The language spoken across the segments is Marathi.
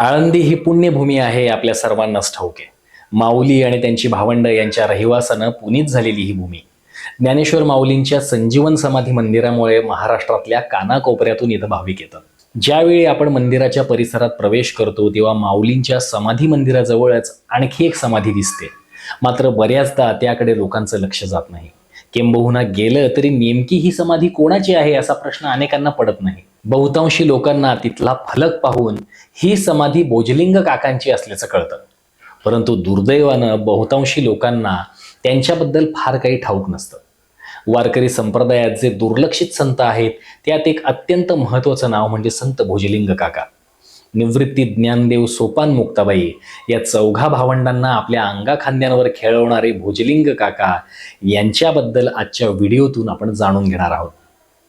आळंदी ही पुण्यभूमी आहे आपल्या सर्वांनाच ठाऊक. आहे माऊली आणि त्यांची भावंड यांच्या रहिवासानं पुनीत झालेली ही भूमी. ज्ञानेश्वर माऊलींच्या संजीवन समाधी मंदिरामुळे महाराष्ट्रातल्या कानाकोपऱ्यातून इथं भाविक येतात. ज्यावेळी आपण मंदिराच्या परिसरात प्रवेश करतो तेव्हा माऊलींच्या समाधी मंदिराजवळच आणखी एक समाधी दिसते. मात्र बऱ्याचदा त्याकडे लोकांचं लक्ष जात नाही. किंबहुना गेलं तरी नेमकी ही समाधी कोणाची आहे असा प्रश्न अनेकांना पडत नाही. बहुतांशी लोकांना तिथला फलक पाहून ही समाधी बोजलिंग काकांची असल्याचं कळतं. परंतु दुर्दैवानं बहुतांशी लोकांना त्यांच्याबद्दल फार काही ठाऊक नसतं. वारकरी संप्रदायात जे दुर्लक्षित संत आहेत त्यात एक अत्यंत महत्त्वाचं नाव म्हणजे संत भोजलिंग काका. निवृत्ती ज्ञानदेव सोपान मुक्ताबाई या चौघा भावंडांना आपल्या अंगाखांद्यांवर खेळवणारे भोजलिंग काका यांच्याबद्दल आजच्या व्हिडिओतून आपण जाणून घेणार आहोत.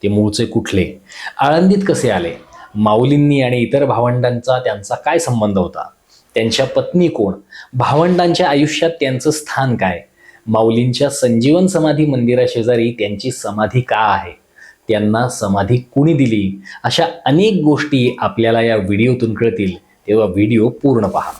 ते मूळचे कुठले? आळंदीत कसे आले? माऊलींनी आणि इतर भावंडांचा त्यांचा काय संबंध होता? त्यांच्या पत्नी कोण? भावंडांच्या आयुष्यात त्यांचं स्थान काय? माऊलींच्या संजीवन समाधी मंदिराशेजारी त्यांची समाधी का आहे? त्यांना समाधी कुणी दिली? अशा अनेक गोष्टी आपल्याला या व्हिडिओतून कळतील. तेव्हा व्हिडिओ पूर्ण पहा.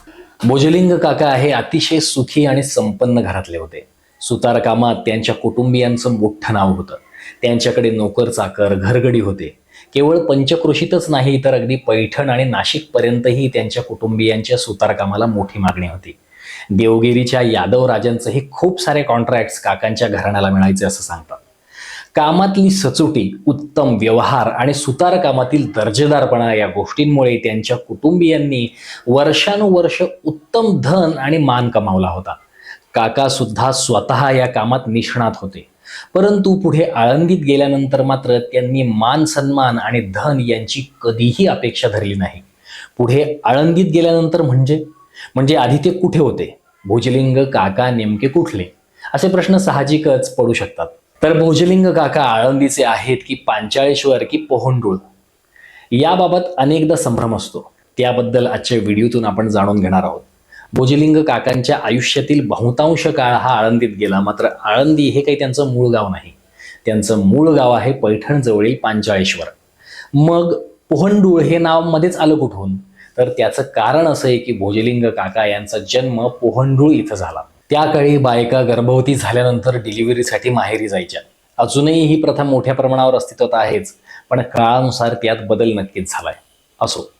भोजलिंग काका हे अतिशय सुखी आणि संपन्न घरातले होते. सुतारकामात त्यांच्या कुटुंबियांचं मोठं नाव होतं. त्यांच्याकडे नोकर चाकर घरगडी होते. केवळ पंचकृषीतच नाही तर अगदी पैठण आणि नाशिकपर्यंतही त्यांच्या कुटुंबियांच्या सुतारकामाला मोठी मागणी होती. देवगिरीच्या यादव राजांचंही खूप सारे कॉन्ट्रॅक्ट्स काकांच्या घराण्याला मिळायचे असं सांगतात. कामातली सचोटी उत्तम व्यवहार आणि सुतारकामातील दर्जेदारपणा या गोष्टींमुळे त्यांच्या कुटुंबियांनी वर्षानुवर्ष उत्तम धन आणि मान कमावला होता. काका सुद्धा स्वतः या कामात निष्णात होते. परंतु पुढे आळंदीत गेल्यानंतर मात्र त्यांनी मान सन्मान आणि धन यांची कधीही अपेक्षा धरली नाही. पुढे आळंदीत गेल्यानंतर म्हणजे? म्हणजे आधी ते कुठे होते? भोजलिंग काका नेमके कुठले? असे प्रश्न साहजिकच पडू शकतात. तर भोजलिंग काका आळंदीचे आहेत की पांचाळेश्वर की पोहंडूळ? याबाबत अनेकदा संभ्रम असतो. त्याबद्दल आजच्या व्हिडिओतून आपण जाणून घेणार आहोत. भोजलिंग काकांच्या आयुष्यातील बहुतांश काळ हा आळंदीत गेला. मात्र आळंदी हे काही त्यांचं मूळ गाव नाही. त्यांचं मूळ गाव आहे पैठण जवळील पांचाळेश्वर. मग पोहंडूळ हे नाव मध्येच आलं कुठून? तर त्याचं कारण असं आहे की भोजलिंग काका यांचा जन्म पोहंडूळ इथं झाला. त्या काळी बायका गर्भवती झाल्यानंतर डिलिव्हरीसाठी माहेरी जायच्या. अजूनही ही प्रथा मोठ्या प्रमाणावर अस्तित्वात आहेच पण काळानुसार त्यात बदल नक्कीच झालाय. असो.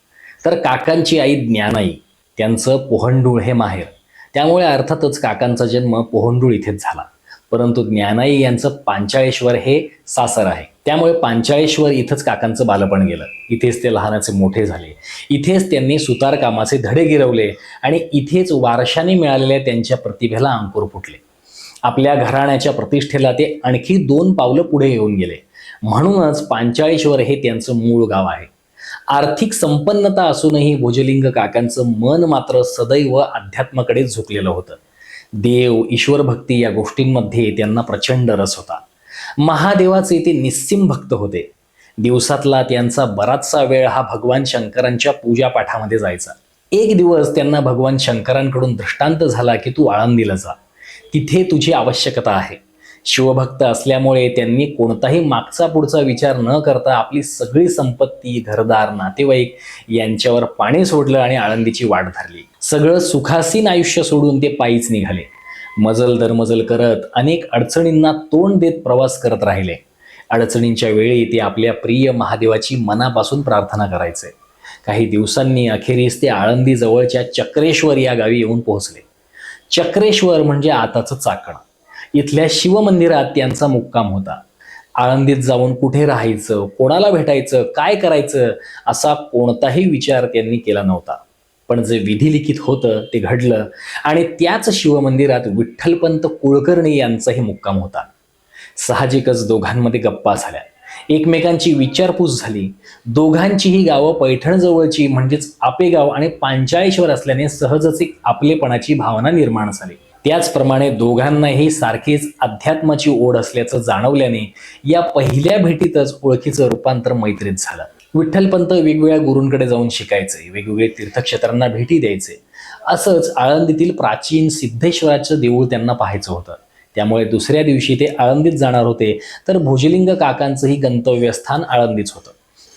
तर काकांची आई ज्ञानाई त्यांचं पोहंडूळ हे माहेर. त्यामुळे अर्थातच काकांचा जन्म पोहंडूळ इथेच झाला. परंतु ज्ञानाई यांचं पांचाळेश्वर हे सासर आहे. त्यामुळे पांचाळेश्वर इथंच काकांचं बालपण गेलं. इथेच ते लहानाचे मोठे झाले. इथेच त्यांनी सुतार कामाचे धडे गिरवले आणि इथेच वारशाने मिळालेल्या त्यांच्या प्रतिभेला अंकुर फुटले. आपल्या घराण्याच्या प्रतिष्ठेला ते आणखी दोन पावलं पुढे येऊन गेले. म्हणूनच पांचाळेश्वर हे त्यांचं मूळ गाव आहे. आर्थिक संपन्नता असूनही भोजलिंग काकांचं मन मात्र सदैव अध्यात्माकडे झुकलेलं होतं. देव ईश्वर भक्ती या गोष्टींमध्ये त्यांना प्रचंड रस होता. महादेवाचे ते निस्सिम भक्त होते. दिवसातला त्यांचा बराचसा वेळ हा भगवान शंकरांच्या पूजापाठामध्ये जायचा. एक दिवस त्यांना भगवान शंकरांकडून दृष्टांत झाला की तू आळंदीला जा. तिथे तुझी आवश्यकता आहे. शिवभक्त असल्यामुळे त्यांनी कोणताही मागचा पुढचा विचार न करता आपली सगळी संपत्ती घरदार नातेवाईक यांच्यावर पाणी सोडलं आणि आळंदीची वाट धरली. सगळं सुखासीन आयुष्य सोडून ते पायीच निघाले. मजल दरमजल करत अनेक अडचणींना तोंड देत प्रवास करत राहिले. अडचणींच्या वेळी ते आपल्या प्रिय महादेवाची मनापासून प्रार्थना करायचे. काही दिवसांनी अखेरीस ते आळंदी जवळच्या चक्रेश्वर या गावी येऊन पोहोचले. चक्रेश्वर म्हणजे आताचं चाकण. इथल्या शिवमंदिरात त्यांचा मुक्काम होता. आळंदीत जाऊन कुठे राहायचं कोणाला भेटायचं काय करायचं असा कोणताही विचार त्यांनी केला नव्हता. पण जे विधिलिखित होतं ते घडलं आणि त्याच शिवमंदिरात विठ्ठलपंत कुलकर्णी यांचाही मुक्काम होता. साहजिकच दोघांमध्ये गप्पा झाल्या. एकमेकांची विचारपूस झाली. दोघांचीही गावं पैठणजवळची म्हणजेच आपेगाव आणि पांचाळेश्वर असल्याने सहजच एक आपलेपणाची भावना निर्माण झाली. त्याचप्रमाणे दोघांनाही सारखीच अध्यात्माची ओढ असल्याचं जाणवल्याने या पहिल्या भेटीतच ओळखीचं रूपांतर मैत्रीत झालं. विठ्ठलपंत वेगवेगळ्या गुरूंकडे जाऊन शिकायचे वेगवेगळे तीर्थक्षेत्रांना भेटी द्यायचे. असंच आळंदीतील प्राचीन सिद्धेश्वराचं देऊळ त्यांना पाहायचं होतं. त्यामुळे दुसऱ्या दिवशी ते आळंदीत जाणार होते तर भुजलिंग काकांचंही गंतव्यस्थान आळंदीच होतं.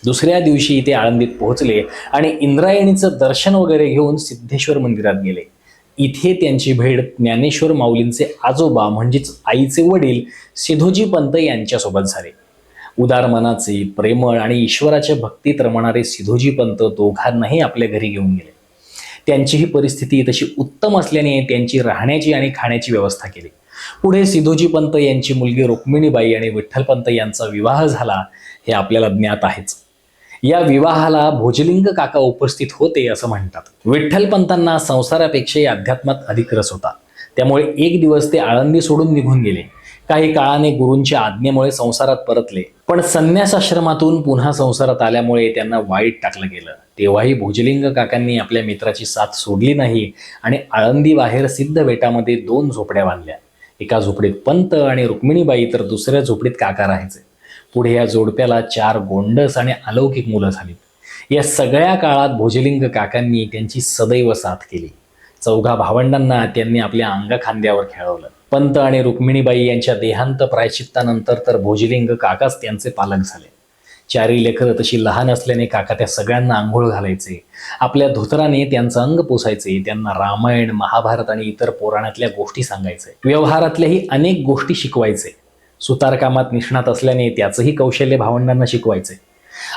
दुसऱ्या दिवशी ते आळंदीत पोहोचले आणि इंद्रायणीचं दर्शन वगैरे घेऊन सिद्धेश्वर मंदिरात गेले. इथे त्यांची भेट ज्ञानेश्वर माऊलींचे आजोबा म्हणजेच आईचे वडील सिधोजी पंत यांच्यासोबत झाले. उदार मनाचे प्रेमळ आणि ईश्वराच्या भक्तीत रमणारे सिधोजी पंत दोघांनाही आपल्या घरी घेऊन गेले. त्यांची ही परिस्थिती तशी उत्तम असल्याने त्यांची राहण्याची आणि खाण्याची व्यवस्था केली. पुढे सिधोजी पंत यांची मुलगी रुक्मिणीबाई आणि विठ्ठलपंत यांचा विवाह झाला हे आपल्याला ज्ञात आहेच. या विवाहाला भोजलिंग काका उपस्थित होते असं म्हणतात. विठ्ठलपंतांना संसारापेक्षाही अध्यात्मात अधिक रस होता. त्यामुळे एक दिवस ते आळंदी सोडून निघून गेले. काही काळाने गुरूंच्या आज्ञेमुळे संसारात परतले. पण संन्यासाश्रमातून पुन्हा संसारात आल्यामुळे त्यांना वाईट टाकलं गेलं. तेव्हाही भोजलिंग काकांनी आपल्या मित्राची साथ सोडली नाही आणि आळंदी बाहेर सिद्ध बेटामध्ये दोन झोपड्या बांधल्या. एका झोपडीत पंत आणि रुक्मिणीबाई तर दुसऱ्या झोपडीत काका राहायचे. पुढे या जोडप्याला चार गोंडस आणि अलौकिक मुलं झालीत. या सगळ्या काळात भोजलिंग काकांनी त्यांची सदैव साथ केली. चौघा भावंडांना त्यांनी आपल्या अंगखांद्यावर खेळवलं. पंत आणि रुक्मिणीबाई यांच्या देहांत प्रायश्चित्तानंतर तर भोजलिंग काकाच त्यांचे पालक झाले. चारी लेकरं तशी लहान असल्याने काका त्या सगळ्यांना आंघोळ घालायचे. आपल्या धोतराने त्यांचं अंग पोसायचे. त्यांना रामायण महाभारत आणि इतर पुराणातल्या गोष्टी सांगायचे. व्यवहारातल्याही अनेक गोष्टी शिकवायचे. सुतारकामात निष्णात असल्याने त्याचंही कौशल्य भावंडांना शिकवायचे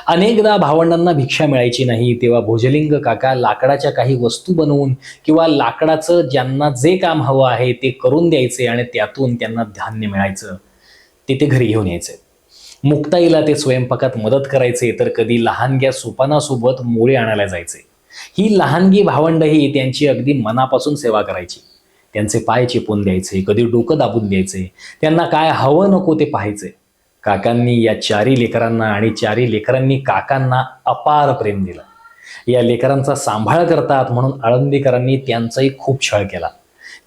अनेकदा भावंडांना भिक्षा मिळायची नाही तेव्हा भोजलिंग काका लाकडाच्या काही वस्तू बनवून किंवा लाकडाचं ज्यांना जे काम हवं आहे ते करून द्यायचे आणि त्यातून त्यांना धान्य मिळायचं ते ते घरी घेऊन यायचे. मुक्ताईला ते स्वयंपाकात मदत करायचे तर कधी लहानग्या सोपानासोबत मोळे आणायला जायचे. ही लहानगी भावंडही त्यांची अगदी मनापासून सेवा करायची. त्यांचे पाय चिपून द्यायचे कधी डोकं दाबून द्यायचे त्यांना काय हवं नको ते पाहायचे. काकांनी या चारी लेकरांना आणि चारी लेकरांनी काकांना अपार प्रेम दिलं. या लेकरांचा सांभाळ करतात म्हणून आळंदीकरांनी त्यांचाही खूप छळ केला.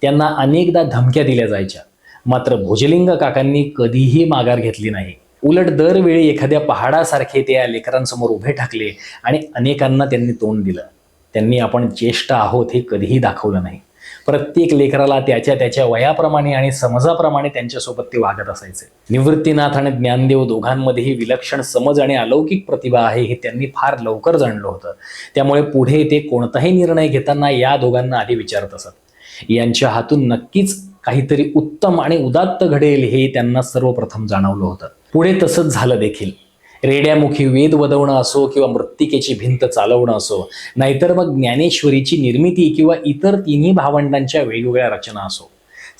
त्यांना अनेकदा धमक्या दिल्या जायच्या. मात्र भुजलिंग काकांनी कधीही माघार घेतली नाही. उलट दरवेळी एखाद्या पहाडासारखे ते या लेकरांसमोर उभे ठाकले आणि अनेकांना त्यांनी तोंड दिलं. त्यांनी आपण ज्येष्ठ आहोत हे कधीही दाखवलं नाही. प्रत्येक लेकराला त्याच्या त्याच्या वयाप्रमाणे आणि समजाप्रमाणे त्यांच्यासोबत ते वागत असायचे. निवृत्तीनाथ आणि ज्ञानदेव दोघांमध्येही विलक्षण समज आणि अलौकिक प्रतिभा आहे हे त्यांनी फार लवकर जाणलं होतं. त्यामुळे पुढे ते कोणताही निर्णय घेताना या दोघांना आधी विचारत असत. यांच्या हातून नक्कीच काहीतरी उत्तम आणि उदात्त घडेल हे त्यांना सर्वप्रथम जाणवलं होतं. पुढे तसंच झालं देखील. रेड्यामुखी वेद वदवणं असो किंवा मृत्तिकेची भिंत चालवणं असो नाहीतर मग ज्ञानेश्वरीची निर्मिती किंवा इतर तिन्ही भावंडांच्या वेगवेगळ्या रचना असो.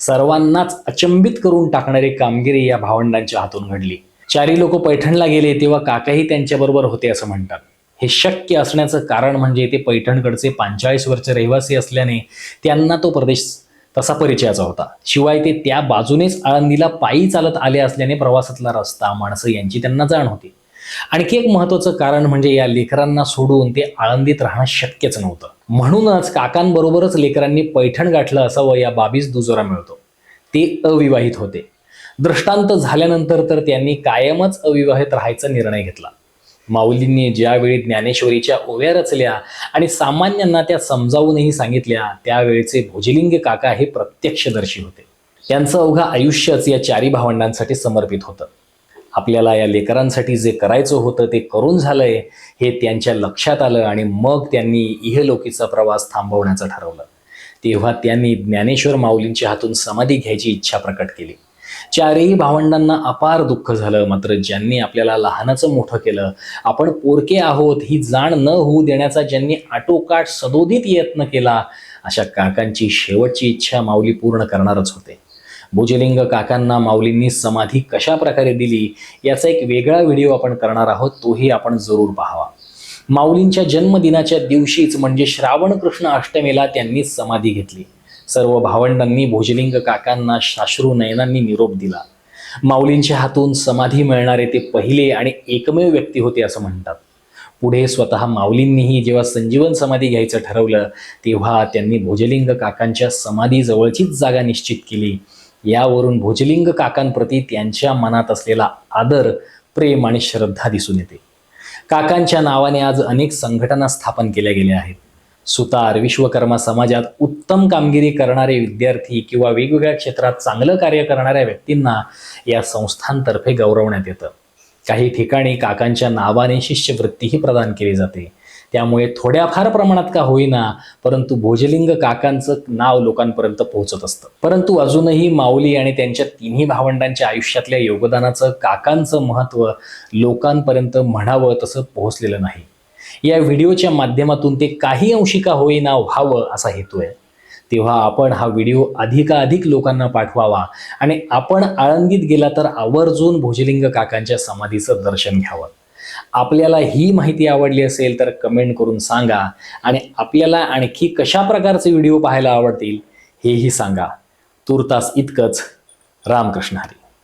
सर्वांनाच अचंबित करून टाकणारी कामगिरी या भावंडांच्या हातून घडली. चारी लोक पैठणला गेले तेव्हा काकाही त्यांच्याबरोबर होते असं म्हणतात. हे शक्य असण्याचं कारण म्हणजे ते पैठणकडचे पंचाळीस वर्ष रहिवासी असल्याने त्यांना तो प्रदेश तसा परिचयाचा होता. शिवाय ते त्या बाजूनेच आळंदीला पायी चालत आले असल्याने प्रवासातला रस्ता माणसं यांची त्यांना जाण होती. आणखी एक महत्वाचं कारण म्हणजे या लेकरांना सोडून ते आळंदीत राहणं शक्यच नव्हतं. म्हणूनच काकांबरोबरच लेकरांनी पैठण गाठलं असावं या बाबीस दुजोरा मिळतो. ते अविवाहित होते. दृष्टांत झाल्यानंतर तर त्यांनी कायमच अविवाहित राहायचा निर्णय घेतला. माऊलींनी ज्यावेळी ज्ञानेश्वरीच्या ओव्या रचल्या आणि सामान्यांना त्या समजावूनही सांगितल्या त्यावेळेचे भोजलिंग काका हे प्रत्यक्षदर्शी होते. त्यांचं अवघं आयुष्यच या चारी भावंडांसाठी समर्पित होतं. आपल्याला या लेकरांसाठी जे करायचं होतं ते करून झालंय हे त्यांच्या लक्षात आलं आणि मग त्यांनी इहलोकीचा प्रवास थांबवण्याचं ठरवलं. तेव्हा त्यांनी ज्ञानेश्वर माऊलींच्या हातून समाधी घ्यायची इच्छा प्रकट केली. चारही भावंडांना अपार दुःख झालं मात्र ज्यांनी आपल्याला लहानाचं मोठं केलं आपण पोरके आहोत ही जाण न होऊ देण्याचा ज्यांनी आटोकाट सदोदित यत्न केला अशा काकांची शेवटची इच्छा माऊली पूर्ण करणारच होते. भुजलिंग काकांना माऊलींनी समाधी कशा प्रकारे दिली याचा एक वेगळा व्हिडिओ आपण करणार आहोत तोही आपण जरूर पाहावा. माऊलींच्या जन्मदिनाच्या दिवशीच म्हणजे श्रावण कृष्ण अष्टमीला त्यांनी समाधी घेतली. सर्व भावंडांनी भुजलिंग काकांना शाश्रू नयनांनी निरोप दिला. माऊलींच्या हातून समाधी मिळणारे ते पहिले आणि एकमेव व्यक्ती होते असं म्हणतात. पुढे स्वतः माऊलींनीही जेव्हा संजीवन समाधी घ्यायचं ठरवलं तेव्हा त्यांनी भोजलिंग काकांच्या समाधीजवळचीच जागा निश्चित केली. यावरून भोजलिंग काकांप्रती त्यांच्या मनात असलेला आदर प्रेम आणि श्रद्धा दिसून येते. काकांच्या नावाने आज अनेक संघटना स्थापन केल्या गेल्या आहेत. सुतार विश्वकर्मा समाजात उत्तम कामगिरी करणारे विद्यार्थी किंवा वेगवेगळ्या क्षेत्रात चांगलं कार्य करणाऱ्या व्यक्तींना या संस्थांतर्फे गौरवण्यात येतं. काही ठिकाणी काकांच्या नावाने शिष्यवृत्तीही प्रदान केली जाते. त्यामुळे थोड्याफार प्रमाणात का होईना परंतु भोजलिंग काकांचं नाव लोकांपर्यंत पोहोचत असतं. परंतु अजूनही माऊली आणि त्यांच्या तिन्ही भावंडांच्या आयुष्यातल्या योगदानाचं काकांचं महत्त्व लोकांपर्यंत म्हणावं तसं पोहोचलेलं नाही. या व्हिडिओच्या माध्यमातून ते काही अंशी का होईना व्हावं असा हेतू आहे. तेव्हा आपण हा व्हिडिओ अधिकाधिक लोकांना पाठवावा आणि आपण आळंदीत गेला तर आवर्जून भोजलिंग काकांच्या समाधीचं दर्शन घ्यावं. आपल्याला ही माहिती आवडली असेल तर कमेंट करून सांगा आणि आपल्याला आणखी कशा प्रकारचे व्हिडिओ पाहायला आवडतील हेही सांगा. तुर्तास इतकंच. रामकृष्ण हरी.